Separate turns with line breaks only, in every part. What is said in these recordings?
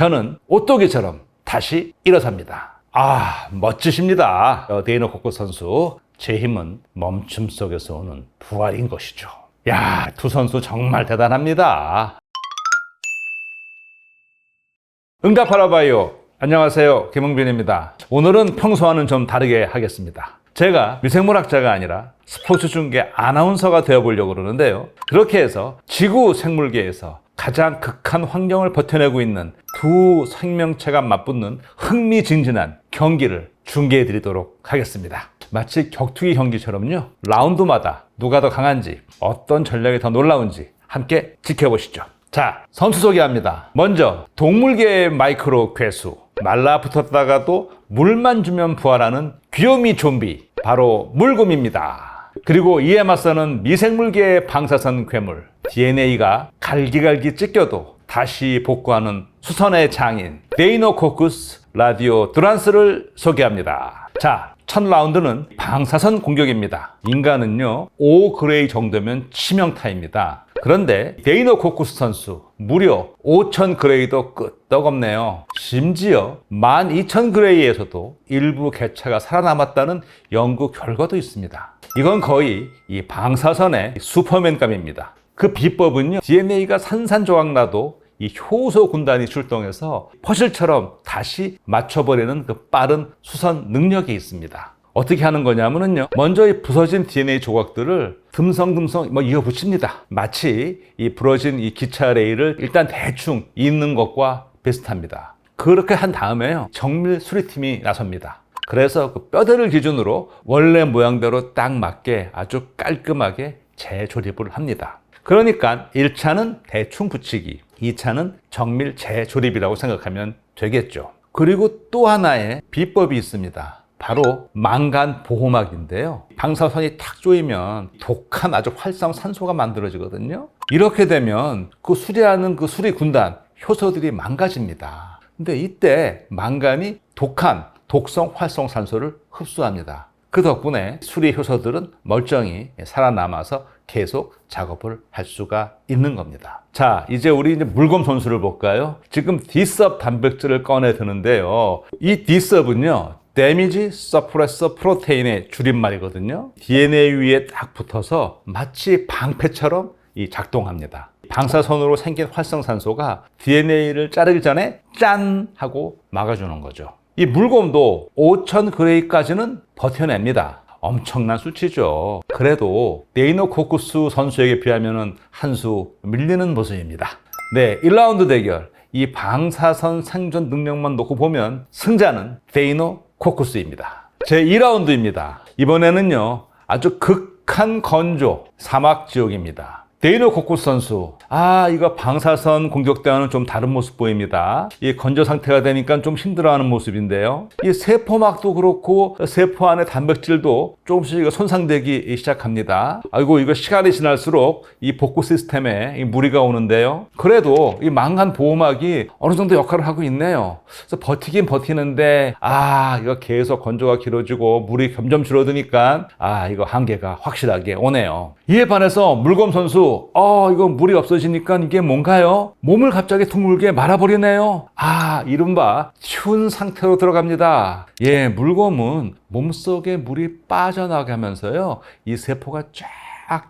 저는 오또기처럼 다시 일어섭니다. 아, 멋지십니다. 어, 데이너 코코 선수. 제 힘은 멈춤 속에서 오는 부활인 것이죠. 야, 두 선수 정말 대단합니다. 응답하라 봐요. 안녕하세요. 김흥빈입니다. 오늘은 평소와는 좀 다르게 하겠습니다. 제가 미생물학자가 아니라 스포츠 중계 아나운서가 되어보려고 그러는데요. 그렇게 해서 지구 생물계에서 가장 극한 환경을 버텨내고 있는 두 생명체가 맞붙는 흥미진진한 경기를 중계해 드리도록 하겠습니다. 마치 격투기 경기처럼요. 라운드마다 누가 더 강한지, 어떤 전략이 더 놀라운지 함께 지켜보시죠. 자, 선수 소개합니다. 먼저 동물계의 마이크로 괴수. 말라붙었다가도 물만 주면 부활하는 귀요미 좀비. 바로 물곰입니다. 그리고 이에 맞서는 미생물계의 방사선 괴물. DNA가 갈기갈기 찢겨도 다시 복구하는 수선의 장인. 데이노코쿠스 라디오 드란스를 소개합니다. 자, 첫 라운드는 방사선 공격입니다. 인간은요, 5 그레이 정도면 치명타입니다. 그런데 데이노코쿠스 선수 무려 5,000그레이도 끄떡없네요. 심지어 12,000 그레이에서도 일부 개체가 살아남았다는 연구 결과도 있습니다. 이건 거의 이 방사선의 슈퍼맨감입니다. 그 비법은요, DNA가 산산조각 나도 이 효소 군단이 출동해서 퍼즐처럼 다시 맞춰버리는 그 빠른 수선 능력이 있습니다. 어떻게 하는 거냐면요. 먼저 이 부서진 DNA 조각들을 듬성듬성 뭐 이어 붙입니다. 마치 이 부러진 이 기차 레일을 일단 대충 잇는 것과 비슷합니다. 그렇게 한 다음에요. 정밀 수리팀이 나섭니다. 그래서 그 뼈대를 기준으로 원래 모양대로 딱 맞게 아주 깔끔하게 재조립을 합니다. 그러니까 1차는 대충 붙이기, 2차는 정밀 재조립이라고 생각하면 되겠죠. 그리고 또 하나의 비법이 있습니다. 바로 망간 보호막인데요. 방사선이 탁 조이면 독한 아주 활성 산소가 만들어지거든요. 이렇게 되면 그 수리하는 그 수리 군단 효소들이 망가집니다. 근데 이때 망간이 독한 독성 활성 산소를 흡수합니다. 그 덕분에 수리 효소들은 멀쩡히 살아남아서 계속 작업을 할 수가 있는 겁니다. 자, 이제 우리 이제 물검 선수를 볼까요? 지금 디섭 단백질을 꺼내 드는데요. 이 디섭은요, 데미지 서프레서 프로테인의 줄임말이거든요. DNA 위에 딱 붙어서 마치 방패처럼 이 작동합니다. 방사선으로 생긴 활성산소가 DNA를 자르기 전에 짠 하고 막아주는 거죠. 이 물곰도 5,000그레이까지는 버텨냅니다. 엄청난 수치죠. 그래도 네이노코쿠스 선수에게 비하면 한 수 밀리는 모습입니다. 네, 1라운드 대결. 이 방사선 생존 능력만 놓고 보면 승자는 데이노 코쿠스입니다. 제 2라운드입니다. 이번에는요, 아주 극한 건조 사막 지역입니다. 데이노 코쿠스 선수. 아, 이거 방사선 공격 때와는 좀 다른 모습 보입니다. 이 건조 상태가 되니까 좀 힘들어하는 모습인데요. 이 세포막도 그렇고 세포 안의 단백질도 조금씩 손상되기 시작합니다. 아이고, 이거 시간이 지날수록 이 복구 시스템에 이 무리가 오는데요. 그래도 이 망간 보호막이 어느 정도 역할을 하고 있네요. 그래서 버티긴 버티는데, 아, 이거 계속 건조가 길어지고 물이 점점 줄어드니까, 아, 이거 한계가 확실하게 오네요. 이에 반해서 물검 선수, 어, 이거 물이 없어지니까 이게 뭔가요? 몸을 갑자기 둥글게 말아버리네요. 아, 이른바 추운 상태로 들어갑니다. 예, 물검은 몸속에 물이 빠져나가면서요, 이 세포가 쫙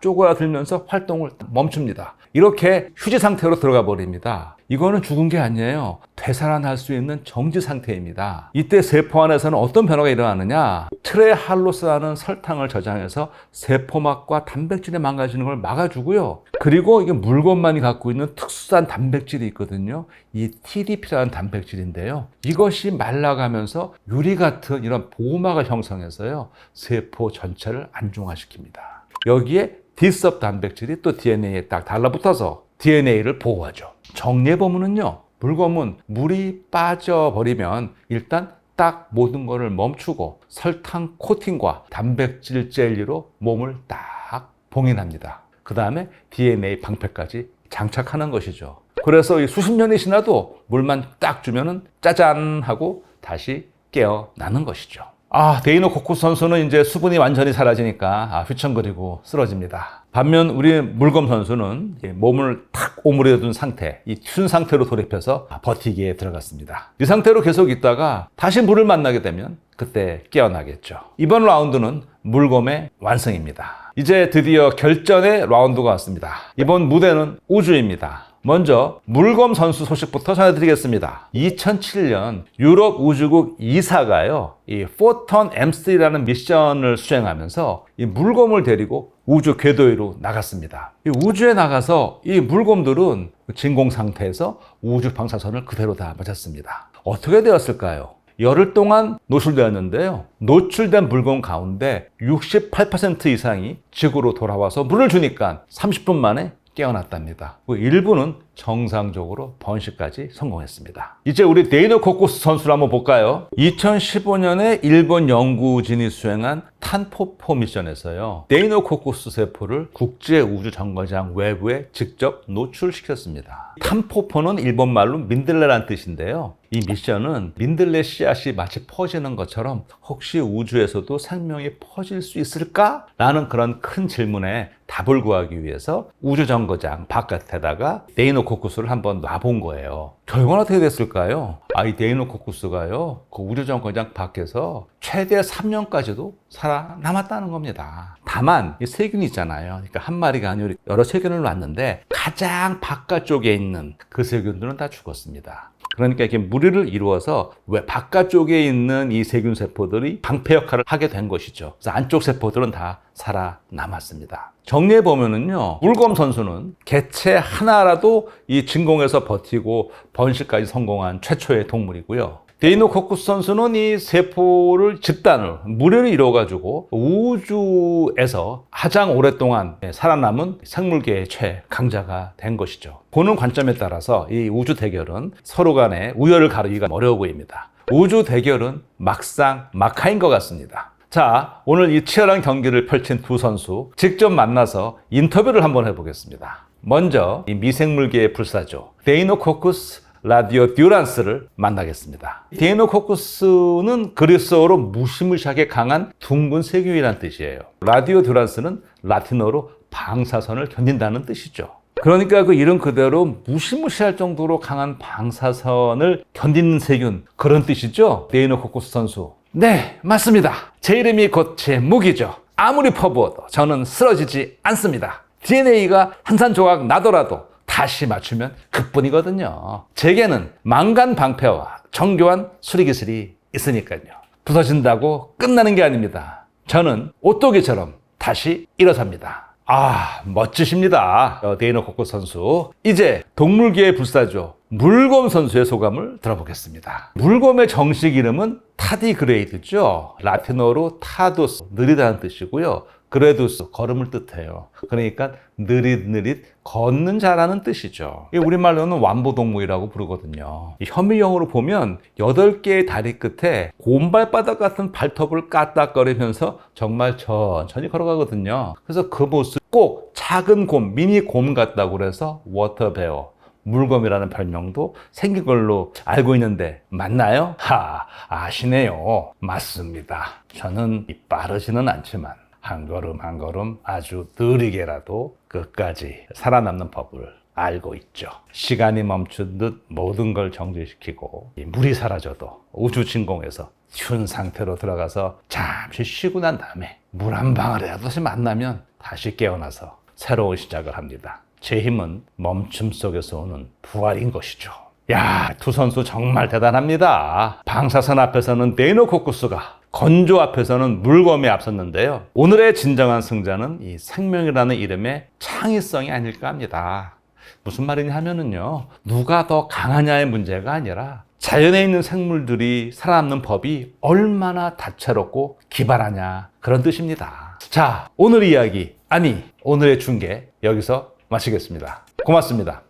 쪼그라들면서 활동을 멈춥니다. 이렇게 휴지 상태로 들어가 버립니다. 이거는 죽은 게 아니에요. 되살아날 수 있는 정지 상태입니다. 이때 세포 안에서는 어떤 변화가 일어나느냐? 트레할로스라는 설탕을 저장해서 세포막과 단백질이 망가지는 걸 막아주고요. 그리고 이게 물건만이 갖고 있는 특수한 단백질이 있거든요. 이 TDP라는 단백질인데요. 이것이 말라가면서 유리 같은 이런 보호막을 형성해서요. 세포 전체를 안중화시킵니다. 여기에 디섭 단백질이 또 DNA에 딱 달라붙어서 DNA를 보호하죠. 정리해보면은요, 물검은 물이 빠져버리면 일단 딱 모든 것을 멈추고 설탕 코팅과 단백질 젤리로 몸을 딱 봉인합니다. 그 다음에 DNA 방패까지 장착하는 것이죠. 그래서 이 수십 년이 지나도 물만 딱 주면은 짜잔 하고 다시 깨어나는 것이죠. 아, 데이노 코쿠 선수는 이제 수분이 완전히 사라지니까 아, 휘청거리고 쓰러집니다. 반면 우리 물검 선수는 이 몸을 탁 오므려 둔 상태, 이튠 상태로 돌입해서 버티기에 들어갔습니다. 이 상태로 계속 있다가 다시 물을 만나게 되면 그때 깨어나겠죠. 이번 라운드는 물검의 완성입니다. 이제 드디어 결전의 라운드가 왔습니다. 이번 무대는 우주입니다. 먼저 물검 선수 소식부터 전해드리겠습니다. 2007년 유럽 우주국 이사가요, 이 포턴 M3라는 미션을 수행하면서 이 물검을 데리고 우주 궤도 위로 나갔습니다. 이 우주에 나가서 이 물검들은 진공 상태에서 우주 방사선을 그대로 다 맞았습니다. 어떻게 되었을까요? 열흘 동안 노출되었는데요. 노출된 물건 가운데 68% 이상이 지구로 돌아와서 물을 주니까 30분 만에 깨어났답니다. 그 일부는 정상적으로 번식까지 성공했습니다. 이제 우리 데이노코코스 선수를 한번 볼까요? 2015년에 일본 연구진이 수행한 탄포포 미션에서요. 데이노코코스 세포를 국제 우주 정거장 외부에 직접 노출시켰습니다. 탄포포는 일본 말로 민들레란 뜻인데요. 이 미션은 민들레 씨앗이 마치 퍼지는 것처럼 혹시 우주에서도 생명이 퍼질 수 있을까? 라는 그런 큰 질문에 답을 구하기 위해서 우주정거장 바깥에다가 데이노코쿠스를 한번 놔본 거예요. 결과는 어떻게 됐을까요? 아, 이 데이노코쿠스가요, 그 우주정거장 밖에서 최대 3년까지도 살아 남았다는 겁니다. 다만, 이 세균이 있잖아요. 그러니까 한 마리가 아니라 여러 세균을 놨는데 가장 바깥쪽에 있는 그 세균들은 다 죽었습니다. 그러니까 이렇게 무리를 이루어서 왜 바깥쪽에 있는 이 세균 세포들이 방패 역할을 하게 된 것이죠. 그래서 안쪽 세포들은 다 살아남았습니다. 정리해 보면은요, 물검 선수는 개체 하나라도 이 진공에서 버티고 번식까지 성공한 최초의 동물이고요. 데이노코쿠스 선수는 이 세포를 집단을 무리를 이뤄가지고 우주에서 가장 오랫동안 살아남은 생물계의 최강자가 된 것이죠. 보는 관점에 따라서 이 우주 대결은 서로 간에 우열을 가르기가 어려워 보입니다. 우주 대결은 막상 막하인 것 같습니다. 자, 오늘 이 치열한 경기를 펼친 두 선수 직접 만나서 인터뷰를 한번 해보겠습니다. 먼저 이 미생물계의 불사조 데이노코쿠스 라디오 듀란스를 만나겠습니다. 데이노코쿠스는 그리스어로 무시무시하게 강한 둥근 세균이라는 뜻이에요. 라디오 듀란스는 라틴어로 방사선을 견딘다는 뜻이죠. 그러니까 그 이름 그대로 무시무시할 정도로 강한 방사선을 견디는 세균 그런 뜻이죠. 데이노코쿠스 선수. 네, 맞습니다. 제 이름이 곧 제 무기죠. 아무리 퍼부어도 저는 쓰러지지 않습니다. DNA가 한 산 조각 나더라도 다시 맞추면 그뿐이거든요. 제게는 망간 방패와 정교한 수리 기술이 있으니까요. 부서진다고 끝나는 게 아닙니다. 저는 오토기처럼 다시 일어섭니다. 아, 멋지십니다. 어, 데이너 코코 선수. 이제 동물계의 불사조 물곰 선수의 소감을 들어보겠습니다. 물곰의 정식 이름은 타디 그레이드죠. 라틴어로 타도스, 느리다는 뜻이고요. 그레두스, 걸음을 뜻해요. 그러니까 느릿느릿 걷는 자라는 뜻이죠. 우리말로는 완보동물이라고 부르거든요. 이 현미경으로 보면 8개의 다리 끝에 곰발바닥 같은 발톱을 까딱거리면서 정말 천천히 걸어가거든요. 그래서 그 모습 꼭 작은 곰, 미니 곰 같다고 그래서 워터베어, 물검이라는 별명도 생긴 걸로 알고 있는데 맞나요? 하, 아시네요. 맞습니다. 저는 이 빠르지는 않지만 한 걸음 한 걸음 아주 느리게라도 끝까지 살아남는 법을 알고 있죠. 시간이 멈춘 듯 모든 걸 정지시키고 이 물이 사라져도 우주 진공에서 튠 상태로 들어가서 잠시 쉬고 난 다음에 물 한 방울이라도 만나면 다시 깨어나서 새로운 시작을 합니다. 제 힘은 멈춤 속에서 오는 부활인 것이죠. 야, 두 선수 정말 대단합니다. 방사선 앞에서는 데이노코쿠스가 건조 앞에서는 물검이 앞섰는데요. 오늘의 진정한 승자는 이 생명이라는 이름의 창의성이 아닐까 합니다. 무슨 말이냐 하면은요, 누가 더 강하냐의 문제가 아니라 자연에 있는 생물들이 살아남는 법이 얼마나 다채롭고 기발하냐 그런 뜻입니다. 자, 오늘 이야기, 아니, 오늘의 중계 여기서 마치겠습니다. 고맙습니다.